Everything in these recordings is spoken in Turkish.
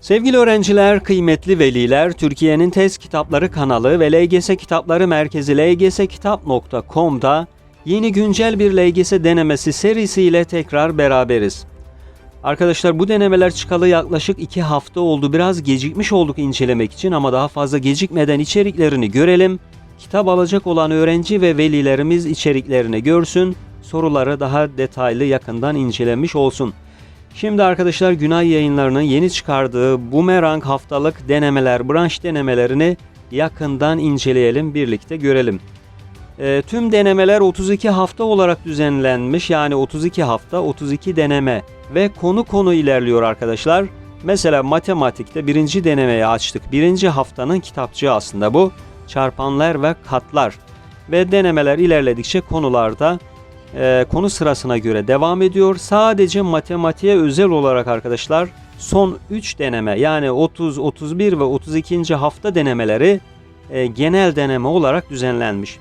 Sevgili öğrenciler, kıymetli veliler, Türkiye'nin Test Kitapları kanalı ve LGS Kitapları Merkezi lgskitap.com'da yeni güncel bir LGS denemesi serisiyle tekrar beraberiz. Arkadaşlar bu denemeler çıkalı yaklaşık 2 hafta oldu. Biraz gecikmiş olduk incelemek için ama daha fazla gecikmeden içeriklerini görelim. Kitap alacak olan öğrenci ve velilerimiz içeriklerini görsün, soruları daha detaylı yakından incelemiş olsun. Şimdi arkadaşlar Günay yayınlarının yeni çıkardığı Boomerang haftalık denemeler, branş denemelerini yakından inceleyelim, birlikte görelim. E, tüm denemeler 32 hafta olarak düzenlenmiş. Yani 32 hafta 32 deneme ve konu konu ilerliyor arkadaşlar. Mesela matematikte birinci denemeyi açtık. Birinci haftanın kitapçığı aslında bu. Çarpanlar ve katlar. Ve denemeler ilerledikçe konularda e, konu sırasına göre devam ediyor. Sadece matematiğe özel olarak arkadaşlar son 3 deneme yani 30, 31 ve 32. hafta denemeleri e, genel deneme olarak düzenlenmiş.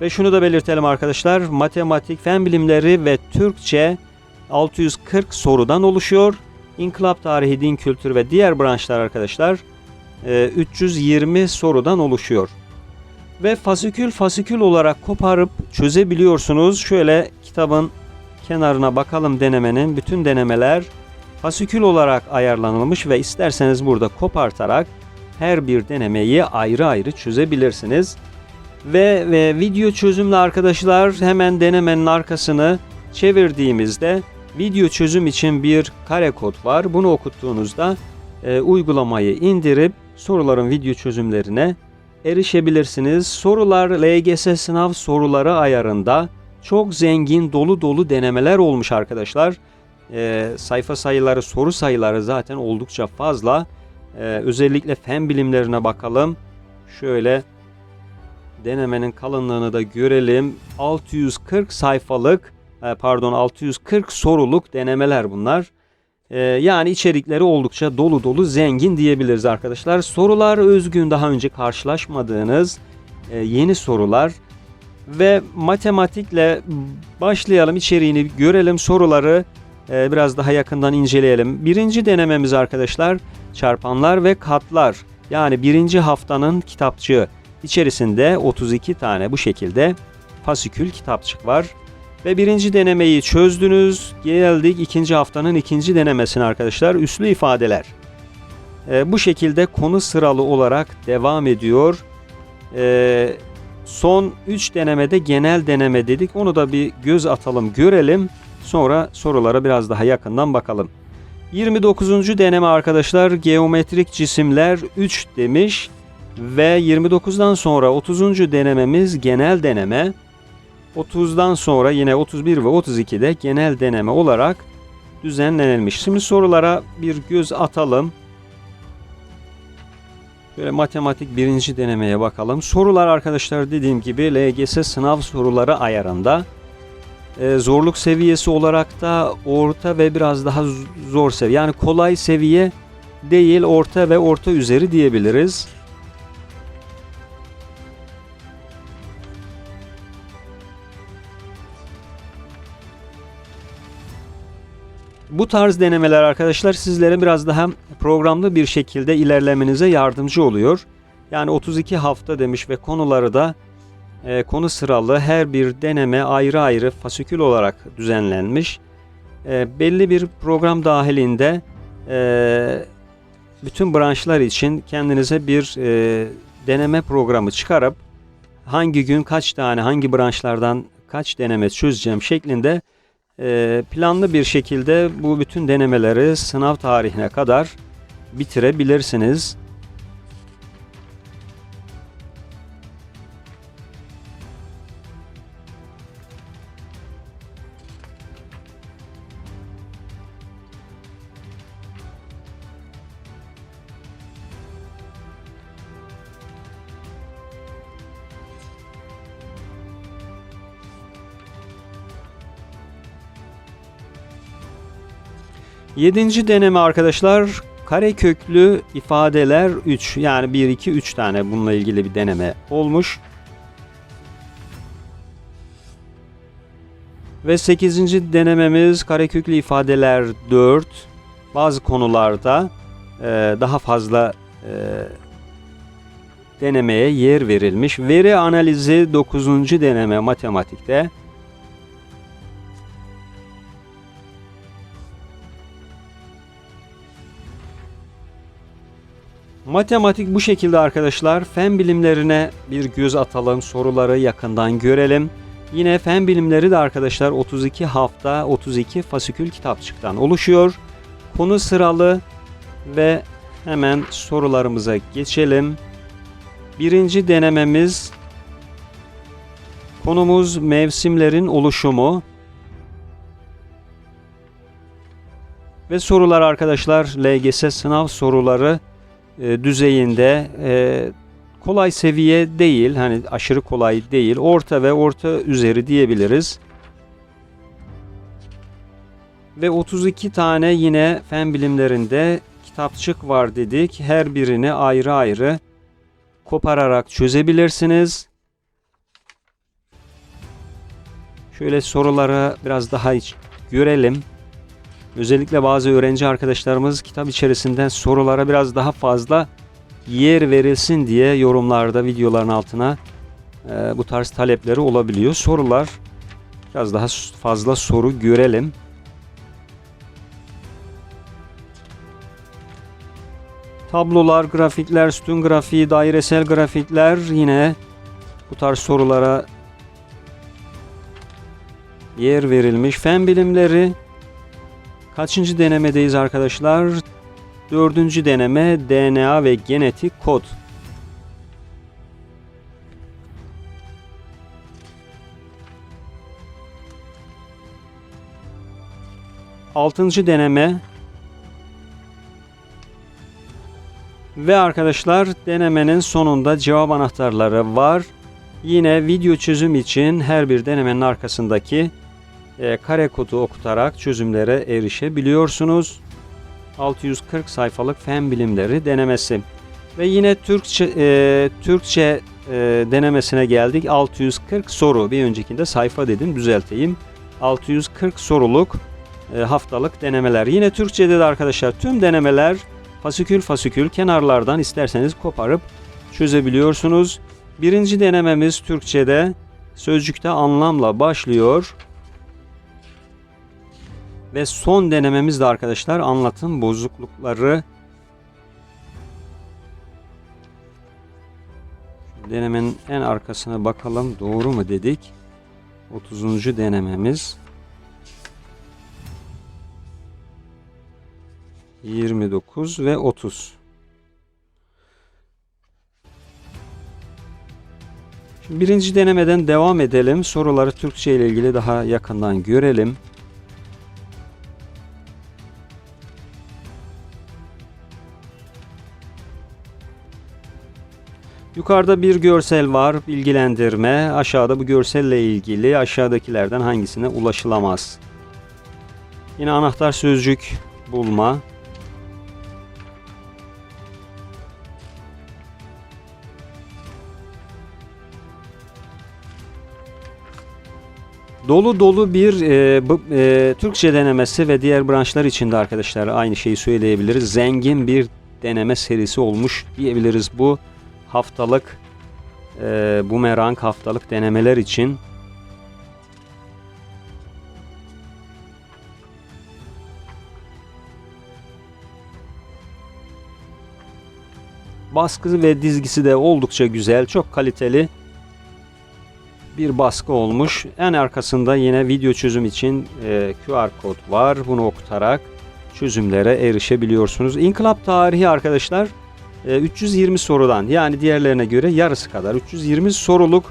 Ve şunu da belirtelim arkadaşlar. Matematik, fen bilimleri ve Türkçe 640 sorudan oluşuyor. İnkılap tarihi, din kültürü ve diğer branşlar arkadaşlar e, 320 sorudan oluşuyor. Ve fasikül fasikül olarak koparıp çözebiliyorsunuz. Şöyle kitabın kenarına bakalım denemenin. Bütün denemeler fasikül olarak ayarlanılmış ve isterseniz burada kopartarak her bir denemeyi ayrı ayrı çözebilirsiniz. Ve, ve video çözümlü arkadaşlar hemen denemenin arkasını çevirdiğimizde video çözüm için bir kare kod var. Bunu okuttuğunuzda e, uygulamayı indirip soruların video çözümlerine erişebilirsiniz. Sorular LGS sınav soruları ayarında çok zengin dolu dolu denemeler olmuş arkadaşlar. E, sayfa sayıları, soru sayıları zaten oldukça fazla. E, özellikle fen bilimlerine bakalım. Şöyle denemenin kalınlığını da görelim. 640 sayfalık e, pardon 640 soruluk denemeler bunlar. E, yani içerikleri oldukça dolu dolu zengin diyebiliriz arkadaşlar. Sorular özgün daha önce karşılaşmadığınız e, yeni sorular ve matematikle başlayalım içeriğini görelim soruları biraz daha yakından inceleyelim. Birinci denememiz arkadaşlar çarpanlar ve katlar yani birinci haftanın kitapçığı. İçerisinde 32 tane bu şekilde fasikül kitapçık var. Ve birinci denemeyi çözdünüz. Geldik ikinci haftanın ikinci denemesine arkadaşlar. Üslü ifadeler. E, bu şekilde konu sıralı olarak devam ediyor. E, son 3 denemede genel deneme dedik. Onu da bir göz atalım görelim. Sonra sorulara biraz daha yakından bakalım. 29. deneme arkadaşlar geometrik cisimler 3 demiş. Ve 29'dan sonra 30. denememiz genel deneme. 30'dan sonra yine 31 ve 32'de genel deneme olarak düzenlenilmiş. Şimdi sorulara bir göz atalım. Şöyle matematik birinci denemeye bakalım. Sorular arkadaşlar dediğim gibi LGS sınav soruları ayarında. Ee, zorluk seviyesi olarak da orta ve biraz daha zor seviye. Yani kolay seviye değil orta ve orta üzeri diyebiliriz. Bu tarz denemeler arkadaşlar sizlere biraz daha programlı bir şekilde ilerlemenize yardımcı oluyor. Yani 32 hafta demiş ve konuları da e, konu sıralı her bir deneme ayrı ayrı fasikül olarak düzenlenmiş. E, belli bir program dahilinde e, bütün branşlar için kendinize bir e, deneme programı çıkarıp hangi gün kaç tane hangi branşlardan kaç deneme çözeceğim şeklinde planlı bir şekilde bu bütün denemeleri sınav tarihine kadar bitirebilirsiniz. Yedinci deneme arkadaşlar kare köklü ifadeler 3 yani 1 2 3 tane bununla ilgili bir deneme olmuş. Ve 8. denememiz kareköklü ifadeler 4. Bazı konularda e, daha fazla e, denemeye yer verilmiş. Veri analizi 9. deneme matematikte. Matematik bu şekilde arkadaşlar. Fen bilimlerine bir göz atalım, soruları yakından görelim. Yine fen bilimleri de arkadaşlar 32 hafta 32 fasikül kitapçıktan oluşuyor. Konu sıralı ve hemen sorularımıza geçelim. Birinci denememiz konumuz mevsimlerin oluşumu. Ve sorular arkadaşlar LGS sınav soruları e, düzeyinde e, kolay seviye değil. Hani aşırı kolay değil. Orta ve orta üzeri diyebiliriz. Ve 32 tane yine fen bilimlerinde kitapçık var dedik. Her birini ayrı ayrı kopararak çözebilirsiniz. Şöyle soruları biraz daha görelim. Özellikle bazı öğrenci arkadaşlarımız kitap içerisinden sorulara biraz daha fazla yer verilsin diye yorumlarda videoların altına e, bu tarz talepleri olabiliyor. Sorular biraz daha fazla soru görelim. Tablolar, grafikler, sütun grafiği, dairesel grafikler yine bu tarz sorulara yer verilmiş. Fen bilimleri kaçıncı denemedeyiz arkadaşlar? Dördüncü deneme DNA ve genetik kod. Altıncı deneme Ve arkadaşlar denemenin sonunda cevap anahtarları var. Yine video çözüm için her bir denemenin arkasındaki e, kare kodu okutarak çözümlere erişebiliyorsunuz. 640 sayfalık fen bilimleri denemesi. Ve yine Türkçe e, Türkçe e, denemesine geldik. 640 soru. Bir öncekinde sayfa dedim düzelteyim. 640 soruluk e, haftalık denemeler. Yine Türkçe'de de arkadaşlar tüm denemeler fasikül fasikül kenarlardan isterseniz koparıp çözebiliyorsunuz. Birinci denememiz Türkçe'de sözcükte anlamla başlıyor. Ve son denememiz de arkadaşlar anlatım bozuklukları. Denemenin en arkasına bakalım doğru mu dedik. 30. denememiz. 29 ve 30. Şimdi birinci denemeden devam edelim. Soruları Türkçe ile ilgili daha yakından görelim. Yukarıda bir görsel var, bilgilendirme. Aşağıda bu görselle ilgili aşağıdakilerden hangisine ulaşılamaz? Yine anahtar sözcük bulma. Dolu dolu bir e, bu, e, Türkçe denemesi ve diğer branşlar için de arkadaşlar aynı şeyi söyleyebiliriz. Zengin bir deneme serisi olmuş diyebiliriz bu haftalık e, bumerang haftalık denemeler için. Baskısı ve dizgisi de oldukça güzel, çok kaliteli bir baskı olmuş. En arkasında yine video çözüm için e, QR kod var. Bunu okutarak çözümlere erişebiliyorsunuz. İnkılap tarihi arkadaşlar 320 e, sorudan yani diğerlerine göre yarısı kadar 320 soruluk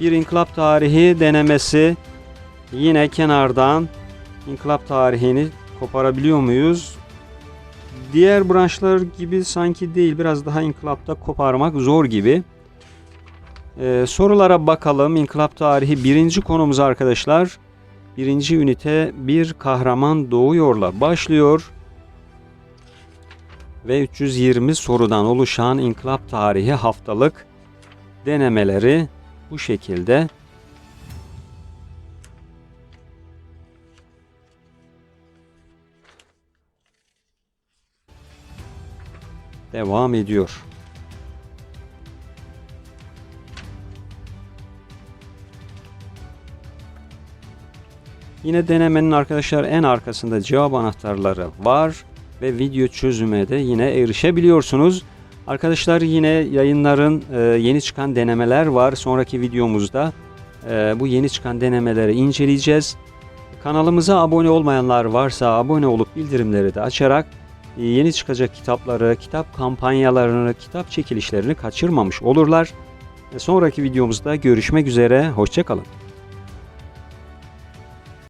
bir inkılap tarihi denemesi. Yine kenardan inkılap tarihini koparabiliyor muyuz? Diğer branşlar gibi sanki değil. Biraz daha inkılapta koparmak zor gibi. Ee, sorulara bakalım. İnkılap tarihi birinci konumuz arkadaşlar. Birinci ünite bir kahraman doğuyorla başlıyor. Ve 320 sorudan oluşan inkılap tarihi haftalık denemeleri bu şekilde. devam ediyor. Yine denemenin arkadaşlar en arkasında cevap anahtarları var ve video çözüme de yine erişebiliyorsunuz. Arkadaşlar yine yayınların e, yeni çıkan denemeler var. Sonraki videomuzda e, bu yeni çıkan denemeleri inceleyeceğiz. Kanalımıza abone olmayanlar varsa abone olup bildirimleri de açarak e, yeni çıkacak kitapları, kitap kampanyalarını, kitap çekilişlerini kaçırmamış olurlar. Sonraki videomuzda görüşmek üzere. Hoşçakalın.